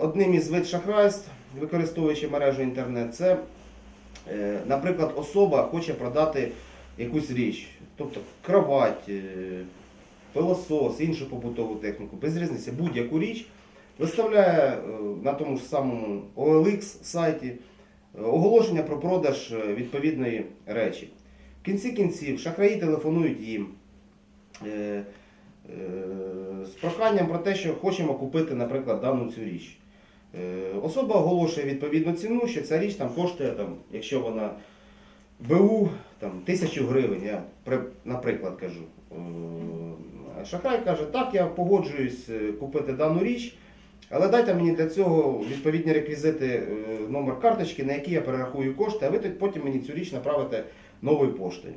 одним із вид шахрайств, використовуючи мережу інтернет, це, е, наприклад, особа хоче продати якусь річ, тобто кровать, е, пилосос, іншу побутову техніку, без різниці, будь-яку річ, виставляє е, на тому ж самому OLX сайті оголошення про продаж відповідної речі. В кінці кінців шахраї телефонують їм з проханням про те, що хочемо купити, наприклад, дану цю річ. Е, Особа оголошує відповідну ціну, що ця річ там коштує, там, якщо вона БУ там, тисячу гривень, я наприклад кажу. Е, Шахрай каже, так, я погоджуюсь е, купити дану річ, але дайте мені для цього відповідні реквізити, номер карточки, на який я перерахую кошти, а ви тоді потім мені цю річ направите новою поштою.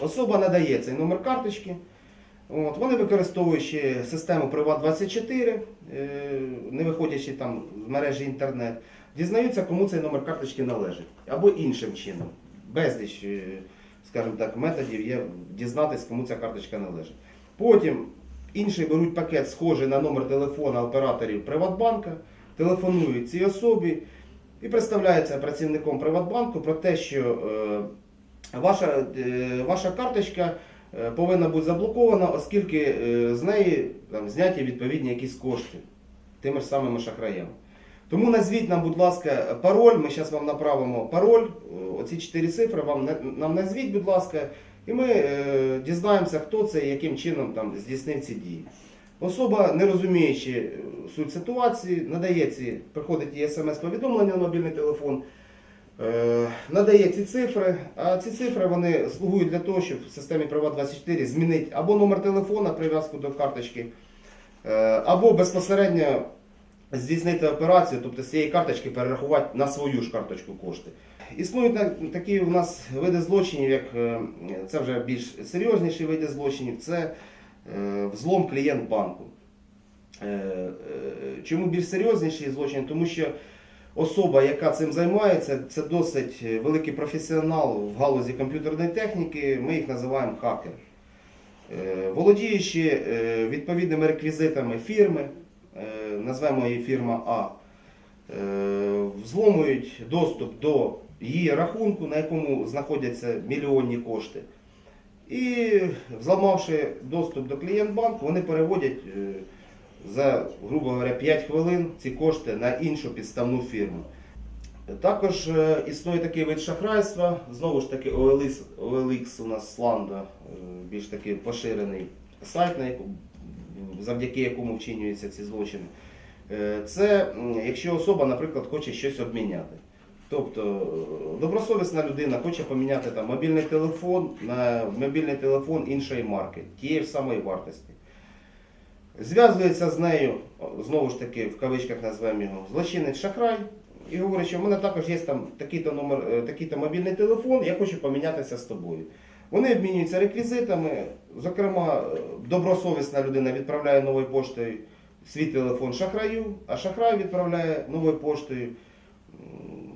Особа надає цей номер карточки. От, вони використовуючи систему Privat24, е, не виходячи там з мережі інтернет, дізнаються, кому цей номер карточки належить. Або іншим чином. Безліч, е, скажімо так, методів є дізнатися, кому ця карточка належить. Потім інші беруть пакет, схожий на номер телефона операторів Приватбанка, телефонують цій особі і представляються працівником Приватбанку про те, що е, ваша, ваша карточка повинна бути заблокована, оскільки е, з неї там, зняті відповідні якісь кошти тими ж самими шахраями. Тому назвіть нам, будь ласка, пароль. Ми зараз вам направимо пароль. Е, Оці чотири цифри вам нам назвіть, будь ласка, і ми е, дізнаємося, хто це і яким чином там здійснив ці дії. Особа, не розуміючи е, суть ситуації, надає ці, приходить їй смс-повідомлення на мобільний телефон, е, надає ці цифри, а ці цифри вони слугують для того, щоб в системі Privat24 змінити або номер телефона, прив'язку до карточки, е, або безпосередньо здійснити операцію, тобто з цієї карточки перерахувати на свою ж карточку кошти. Існують такі у нас види злочинів, як е, це вже більш серйозніші види злочинів, це е, взлом клієнт банку. Е, е, Чому більш серйозніші злочини? Тому що особа, яка цим займається, це досить великий професіонал в галузі комп'ютерної техніки, ми їх називаємо хакер. Е, Володіючи е, відповідними реквізитами фірми, е, назвемо її фірма А, е, взломують доступ до її рахунку, на якому знаходяться мільйонні кошти. І взламавши доступ до клієнт-банку, вони переводять е, за, грубо говоря, 5 хвилин ці кошти на іншу підставну фірму. Також е, існує такий вид шахрайства, знову ж таки OLX, OLX у нас Сланда, е, більш таки поширений сайт, на яку, завдяки якому вчинюються ці злочини. Е, Це якщо особа, наприклад, хоче щось обміняти. Тобто добросовісна людина хоче поміняти там, мобільний телефон на мобільний телефон іншої марки, тієї ж самої вартості. Зв'язується з нею, знову ж таки, в кавичках назвемо його, злочинець шахрай, і говорить, що в мене також є там такий-то номер, е, такий-то мобільний телефон, я хочу помінятися з тобою. Вони обмінюються реквізитами. Зокрема, е, добросовісна людина відправляє новою поштою свій телефон шахраю, а шахрай відправляє новою поштою.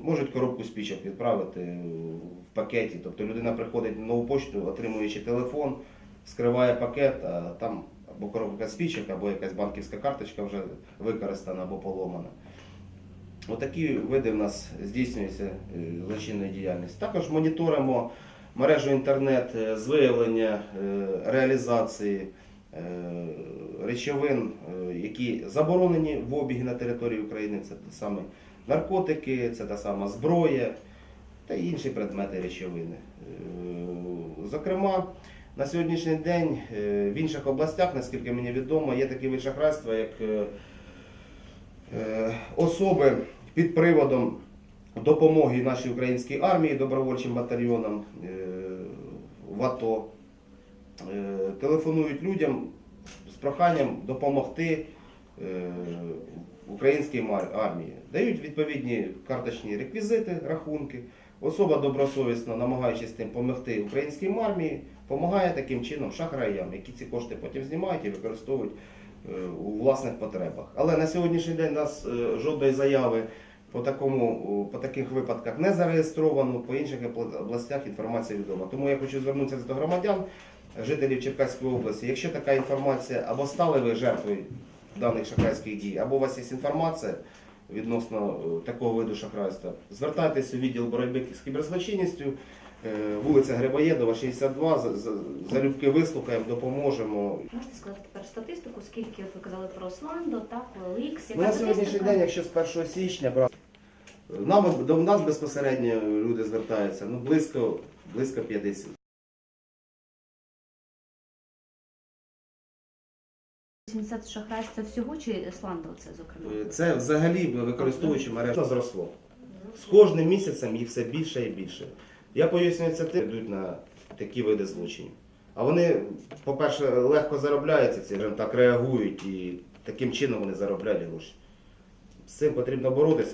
Можуть коробку спічок відправити в пакеті. Тобто людина приходить на нову пошту, отримуючи телефон, скриває пакет, а там або коробка спічок, або якась банківська карточка вже використана або поломана. Отакі види в нас здійснюється е, злочинної діяльності. Також моніторимо мережу інтернет е, з виявлення е, реалізації речовин, які заборонені в обігі на території України. Це те саме наркотики, це та сама зброя та інші предмети речовини. Зокрема, на сьогоднішній день е, в інших областях, наскільки мені відомо, є такі вид шахрайства, як е, е, особи під приводом допомоги нашій українській армії, добровольчим батальйонам в АТО, телефонують людям з проханням допомогти українській армії. Дають відповідні карточні реквізити, рахунки. Особа добросовісно, намагаючись тим допомогти українській армії, допомагає таким чином шахраям, які ці кошти потім знімають і використовують е, у власних потребах. Але на сьогоднішній день у нас е, жодної заяви по, такому, по таких випадках не зареєстровано, по інших областях інформація відома. Тому я хочу звернутися до громадян, жителів Черкаської області. Якщо така інформація або стали ви жертвою даних шахрайських дій, або у вас є інформація відносно е, такого виду шахрайства, звертайтеся у відділ боротьби з кіберзлочинністю, е, вулиця Грибоєдова, 62, за- за- залюбки вислухаємо, допоможемо. Можете сказати тепер статистику, скільки ви казали про Осландо, так, OLX, Ну, яка на сьогоднішній день, якщо з 1 січня брати, нам, до нас безпосередньо люди звертаються, ну близько, близько 50. – 80 шахрайств це всього чи Осландо це зокрема? Е, Це взагалі використовуючи мережу зросло. З кожним місяцем їх все більше і більше. Я пояснюю, це ти йдуть на такі види злочинів. А вони, по-перше, легко заробляються, ці, так реагують і таким чином вони заробляють гроші. З цим потрібно боротися.